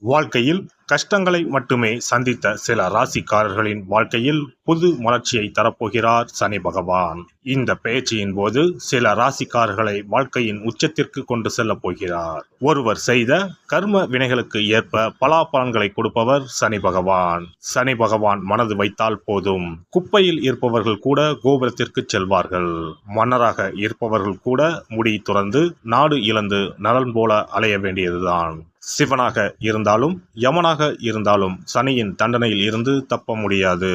வாழ்க்கையில் கஷ்டங்களை மட்டுமே சந்தித்த சில ராசிக்காரர்களின் வாழ்க்கையில் புது மலர்ச்சியை தரப்போகிறார் சனி பகவான். இந்த பேச்சியின் போது சில ராசிக்காரர்களை வாழ்க்கையின் உச்சத்திற்கு கொண்டு செல்ல போகிறார். ஒருவர் செய்த கர்ம வினைகளுக்கு ஏற்ப பலாபலன்களை கொடுப்பவர் சனி பகவான். சனி பகவான் மனது வைத்தால் போதும். குப்பையில் இருப்பவர்கள் கூட கோபுரத்திற்கு செல்வார்கள். மன்னராக இருப்பவர்கள் கூட முடி துறந்து நாடு இழந்து நலன் போல அலைய வேண்டியதுதான். சிவனாக இருந்தாலும் யமனாக இருந்தாலும் சனியின் தண்டனையில் இருந்து தப்ப முடியாது.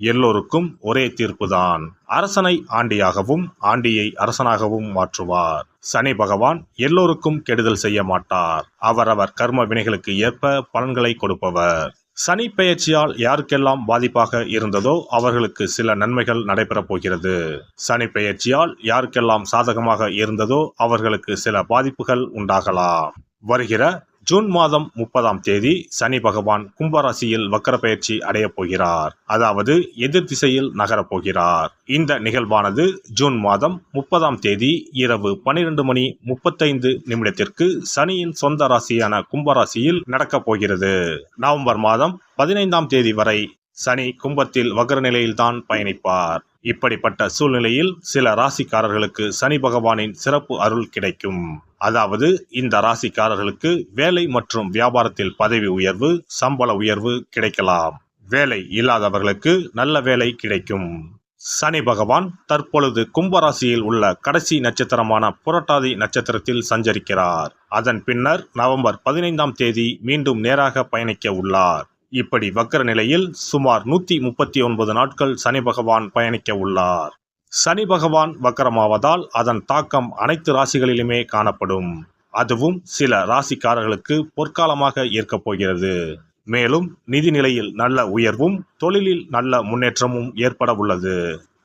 எல்லோருக்கும் ஒரே தீர்ப்புதான். அரசனை ஆண்டியாகவும் ஆண்டியை அரசனாகவும் மாற்றுவார். சனி பகவான் எல்லோருக்கும் கெடுதல் செய்ய மாட்டார். அவரவர் கர்ம வினைகளுக்கு ஏற்ப பலன்களை கொடுப்பவர். சனி பெயர்ச்சியால் யாருக்கெல்லாம் பாதிப்பாக இருந்ததோ அவர்களுக்கு சில நன்மைகள் நடைபெறப் போகிறது. சனி பெயர்ச்சியால் யாருக்கெல்லாம் சாதகமாக இருந்ததோ அவர்களுக்கு சில பாதிப்புகள் உண்டாகலாம். வருகிற ஜூன் மாதம் முப்பதாம் தேதி சனி பகவான் கும்பராசியில் வக்கர பயிற்சி அடையப் போகிறார். அதாவது எதிர் திசையில் நகரப் போகிறார். இந்த நிகழ்வானது ஜூன் மாதம் முப்பதாம் தேதி இரவு பனிரெண்டு மணி முப்பத்தைந்து நிமிடத்திற்கு சனியின் சொந்த ராசியான கும்பராசியில் நடக்கப் போகிறது. நவம்பர் மாதம் பதினைந்தாம் தேதி வரை சனி கும்பத்தில் வக்ர நிலையில்தான் பயணிப்பார். இப்படிப்பட்ட சூழ்நிலையில் சில ராசிக்காரர்களுக்கு சனி பகவானின் சிறப்பு அருள் கிடைக்கும். அதாவது இந்த ராசிக்காரர்களுக்கு வேலை மற்றும் வியாபாரத்தில் பதவி உயர்வு சம்பள உயர்வு கிடைக்கலாம். வேலை இல்லாதவர்களுக்கு நல்ல வேலை கிடைக்கும். சனி பகவான் தற்பொழுது கும்பராசியில் உள்ள கடைசி நட்சத்திரமான புரட்டாதி நட்சத்திரத்தில் சஞ்சரிக்கிறார். அதன் பின்னர் நவம்பர் பதினைந்தாம் தேதி மீண்டும் நேராக பயணிக்க உள்ளார். இப்படி வக்கர நிலையில் சுமார் நூத்தி முப்பத்தி ஒன்பது நாட்கள் சனி பகவான் பயணிக்க உள்ளார். சனி பகவான் வக்கரமாவதால் அதன் தாக்கம் அனைத்து ராசிகளிலுமே காணப்படும். அதுவும் சில ராசிக்காரர்களுக்கு பொற்காலமாக இருக்கப் போகிறது. மேலும் நிதி நிலையில் நல்ல உயர்வும் தொழிலில் நல்ல முன்னேற்றமும் ஏற்பட உள்ளது.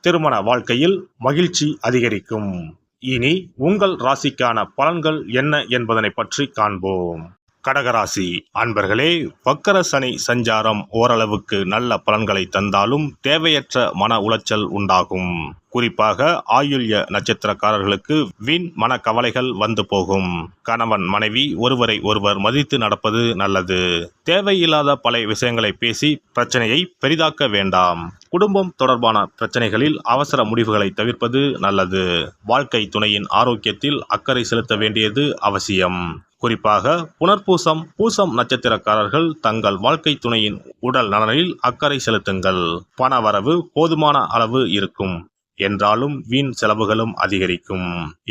திருமண வாழ்க்கையில் மகிழ்ச்சி அதிகரிக்கும். இனி உங்கள் ராசிக்கான பலன்கள் என்ன என்பதனை பற்றி காண்போம். கடகராசி அன்பர்களே வக்கர சனி சஞ்சாரம் ஓரளவுக்கு நல்ல பலன்களை தந்தாலும் தேவையற்ற மன உளைச்சல் உண்டாகும். குறிப்பாக ஆயுள்ய நட்சத்திரக்காரர்களுக்கு வீண் மன கவலைகள் வந்து போகும். கணவன் மனைவி ஒருவரை ஒருவர் மதித்து நடப்பது நல்லது. தேவையில்லாத பல விஷயங்களை பேசி பிரச்சனையை பெரிதாக்க வேண்டாம். குடும்பம் தொடர்பான பிரச்சனைகளில் அவசர முடிவுகளை தவிர்ப்பது நல்லது. வாழ்க்கை துணையின் ஆரோக்கியத்தில் அக்கறை செலுத்த வேண்டியது அவசியம். குறிப்பாக புனர்பூசம் பூசம் நட்சத்திரக்காரர்கள் தங்கள் வாழ்க்கை துணையின் உடல் நலனில் அக்கறை செலுத்துங்கள். பணவரவு போதுமான அளவு இருக்கும். என்றாலும் வீண் செலவுகளும் அதிகரிக்கும்.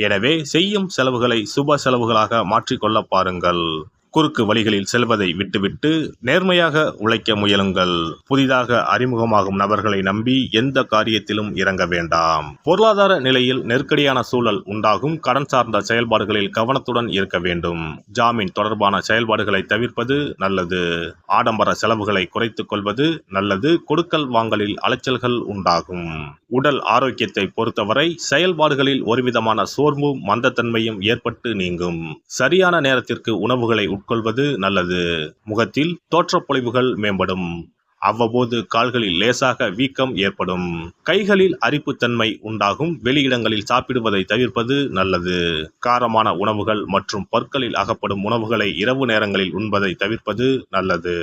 எனவே செய்யும் செலவுகளை சுப செலவுகளாக மாற்றிக்கொள்ள பாருங்கள். குறுக்கு வழிகளில் செல்வதை விட்டுவிட்டு நேர்மையாக உழைக்க முயலுங்கள். புதிதாக அறிமுகமாகும் நபர்களை நம்பி எந்த காரியத்திலும் இறங்க வேண்டாம். பொருளாதார நிலையில் நெருக்கடியான சூழல் உண்டாகும். கடன் சார்ந்த செயல்பாடுகளில் கவனத்துடன் இருக்க வேண்டும். ஜாமீன் தொடர்பான செயல்பாடுகளை தவிர்ப்பது நல்லது. ஆடம்பர செலவுகளை குறைத்துக் கொள்வது நல்லது. கொடுக்கல் வாங்கலில் அலைச்சல்கள் உண்டாகும். உடல் ஆரோக்கியத்தை பொறுத்தவரை செயல்பாடுகளில் ஒருவிதமான சோர்வும் மந்தத்தன்மையும் ஏற்பட்டு நீங்கும். சரியான நேரத்திற்கு உணவுகளை உட்கொள்வது நல்லது. முகத்தில் தோற்றப்பொழிவுகள் மேம்படும். அவ்வப்போது கால்களில் லேசாக வீக்கம் ஏற்படும். கைகளில் அரிப்புத்தன்மை உண்டாகும். வெளியிடங்களில் சாப்பிடுவதை தவிர்ப்பது நல்லது. காரமான உணவுகள் மற்றும் பற்களில் அகப்படும் உணவுகளை இரவு நேரங்களில் உண்பதை தவிர்ப்பது நல்லது.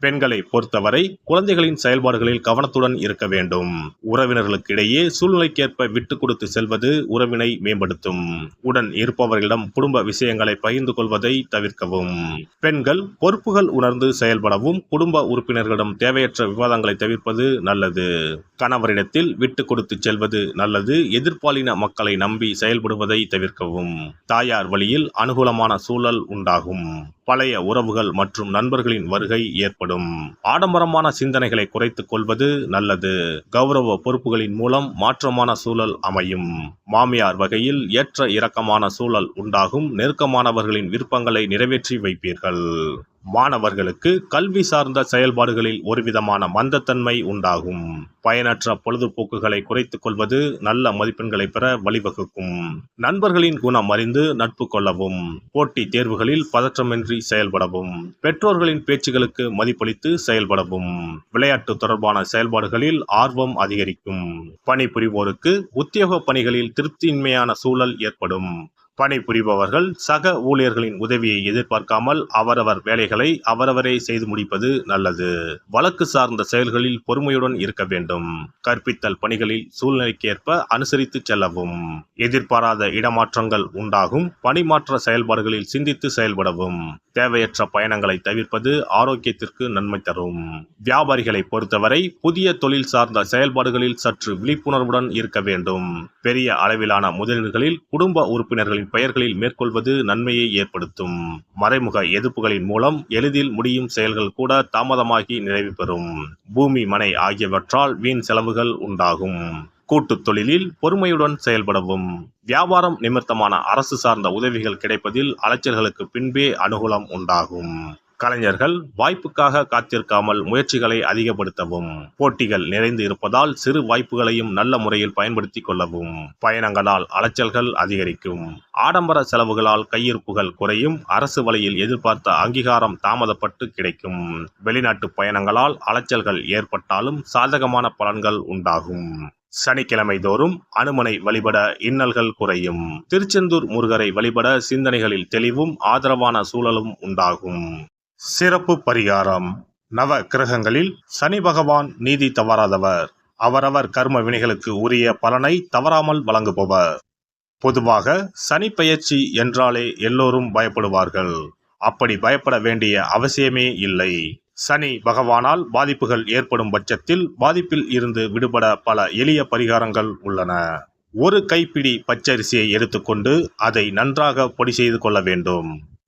பெண்களை பொறுத்தவரை குழந்தைகளின் செயல்பாடுகளில் கவனத்துடன் இருக்க வேண்டும். உறவினர்களுக்கிடையே சூழ்நிலைக்கேற்ப விட்டு கொடுத்து செல்வது உறவினை மேம்படுத்தும். உடன் இருப்பவர்களிடம் குடும்ப விஷயங்களை பகிர்ந்து கொள்வதை தவிர்க்கவும். பெண்கள் பொறுப்புகள் உணர்ந்து செயல்படவும் குடும்ப உறுப்பினர்களிடம் தேவையற்ற விவாதங்களை தவிர்ப்பது நல்லது. கணவரிடத்தில் விட்டு கொடுத்து செல்வது நல்லது. எதிர்பாலின மக்களை நம்பி செயல்படுவதை தவிர்க்கவும். தாயார் வழியில் அனுகூலமான சூழல் உண்டாகும். பழைய உறவுகள் மற்றும் நண்பர்களின் வருகை ஏற்படும். ஆடம்பரமான சிந்தனைகளை குறைத்துக் கொள்வது நல்லது. கௌரவ பொறுப்புகளின் மூலம் மாற்றமான சூழல் அமையும். மாமியார் வகையில் ஏற்ற இறக்கமான சூழல் உண்டாகும். நெருக்கமானவர்களின் விருப்பங்களை நிறைவேற்றி வைப்பீர்கள். மாணவர்களுக்கு கல்வி சார்ந்த செயல்பாடுகளில் ஒருவிதமான மந்தத்தன்மை உண்டாகும். பயனற்ற பொழுதுபோக்குகளை குறைத்துக் கொள்வது நல்ல மதிப்பெண்களை பெற வழிவகுக்கும். நண்பர்களின் குணம் அறிந்து நட்பு கொள்ளவும் போட்டி தேர்வுகளில் பதற்றமின்றி செயல்படவும் பெற்றோர்களின் பேச்சுகளுக்கு மதிப்பளித்து செயல்படவும் விளையாட்டு தொடர்பான செயல்பாடுகளில் ஆர்வம் அதிகரிக்கும். பணிபுரிவோருக்கு உத்தியோக பணிகளில் திருப்தியின்மையான சூழல் ஏற்படும். பணிபுரிபவர்கள் சக ஊழியர்களின் உதவியை எதிர்பார்க்காமல் அவரவர் வேலைகளை அவரவரே செய்து முடிப்பது நல்லது. வழக்கு சார்ந்த செயல்களில் பொறுமையுடன் இருக்க வேண்டும். கற்பித்தல் பணிகளில் சூழ்நிலைக்கேற்ப அனுசரித்து செல்லவும். எதிர்பாராத இடமாற்றங்கள் உண்டாகும். பணிமாற்ற செயல்பாடுகளில் சிந்தித்து செயல்படவும். தேவையற்ற பயணங்களை தவிர்ப்பது ஆரோக்கியத்திற்கு நன்மை தரும். வியாபாரிகளை பொறுத்தவரை புதிய தொழில் சார்ந்த செயல்பாடுகளில் சற்று விழிப்புணர்வுடன் இருக்க வேண்டும். பெரிய அளவிலான முதலீடுகளில் குடும்ப உறுப்பினர்களின் பெயர்களில் மேற்கொள்வது நன்மையை ஏற்படுத்தும். மறைமுக எதிர்ப்புகளின் மூலம் எளிதில் முடியும் செயல்கள் கூட தாமதமாகி நிறைவு பெறும். பூமி மனை ஆகியவற்றால் வீண் செலவுகள் உண்டாகும். கூட்டுத் தொழிலில் பொறுமையுடன் செயல்படவும். வியாபாரம் நிமித்தமான அரசு சார்ந்த உதவிகள் கிடைப்பதில் அலைச்சல்களுக்கு பின்பே அனுகூலம் உண்டாகும். கலைஞர்கள் வாய்ப்புக்காக காத்திருக்காமல் முயற்சிகளை அதிகப்படுத்தவும் போட்டிகள் நிறைந்து இருப்பதால் சிறு வாய்ப்புகளையும் நல்ல முறையில் பயன்படுத்திக் கொள்ளவும் பயணங்களால் அலைச்சல்கள் அதிகரிக்கும். ஆடம்பர செலவுகளால் கையிருப்புகள் குறையும் அரசு வழியில் எதிர்பார்த்த அங்கீகாரம் தாமதப்பட்டு கிடைக்கும். வெளிநாட்டு பயணங்களால் அலைச்சல்கள் ஏற்பட்டாலும் சாதகமான பலன்கள் உண்டாகும். சனிக்கிழமை தோறும் அனுமனை வழிபட இன்னல்கள் குறையும். திருச்செந்தூர் முருகரை வழிபட சிந்தனைகளில் தெளிவும் ஆதரவான சூழலும் உண்டாகும். சிறப்பு பரிகாரம். நவ கிரகங்களில் சனி பகவான் நீதி தவறாதவர். அவரவர் கர்ம வினைகளுக்கு உரிய பலனை தவறாமல் வழங்குபவர். பொதுவாக சனி பயிற்சி என்றாலே எல்லோரும் பயப்படுவார்கள். அப்படி பயப்பட வேண்டிய அவசியமே இல்லை. சனி பகவானால் பாதிப்புகள் ஏற்படும் பட்சத்தில் பாதிப்பில் இருந்து விடுபட பல எளிய பரிகாரங்கள் உள்ளன. ஒரு கைப்பிடி பச்சரிசியை எடுத்துக்கொண்டு அதை நன்றாக பொடி செய்து கொள்ள வேண்டும்.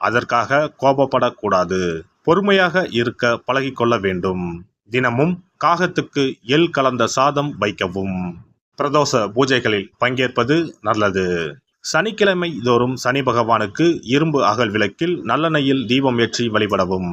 அதற்காக கோபப்படக்கூடாது. பொறுமையாக இருக்க பழகிக்கொள்ள வேண்டும். தினமும் காகத்துக்கு எள் கலந்த சாதம் வைக்கவும். பிரதோஷ பூஜைகளில் பங்கேற்பது நல்லது. சனிக்கிழமை தோறும் சனி பகவானுக்கு இரும்பு அகல் விளக்கில் நல்லெண்ணெயில் தீபம் ஏற்றி வழிபடவும்.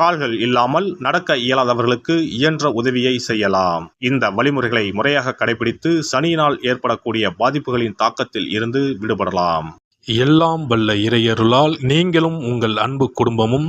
கால்கள் இல்லாமல் நடக்க இயலாதவர்களுக்கு இயன்ற உதவியை செய்யலாம். இந்த வழிமுறைகளை முறையாக கடைபிடித்து சனியினால் ஏற்படக்கூடிய பாதிப்புகளின் தாக்கத்தில் இருந்து விடுபடலாம். எல்லாம் வல்ல இறையருளால் நீங்களும் உங்கள் அன்பு குடும்பமும்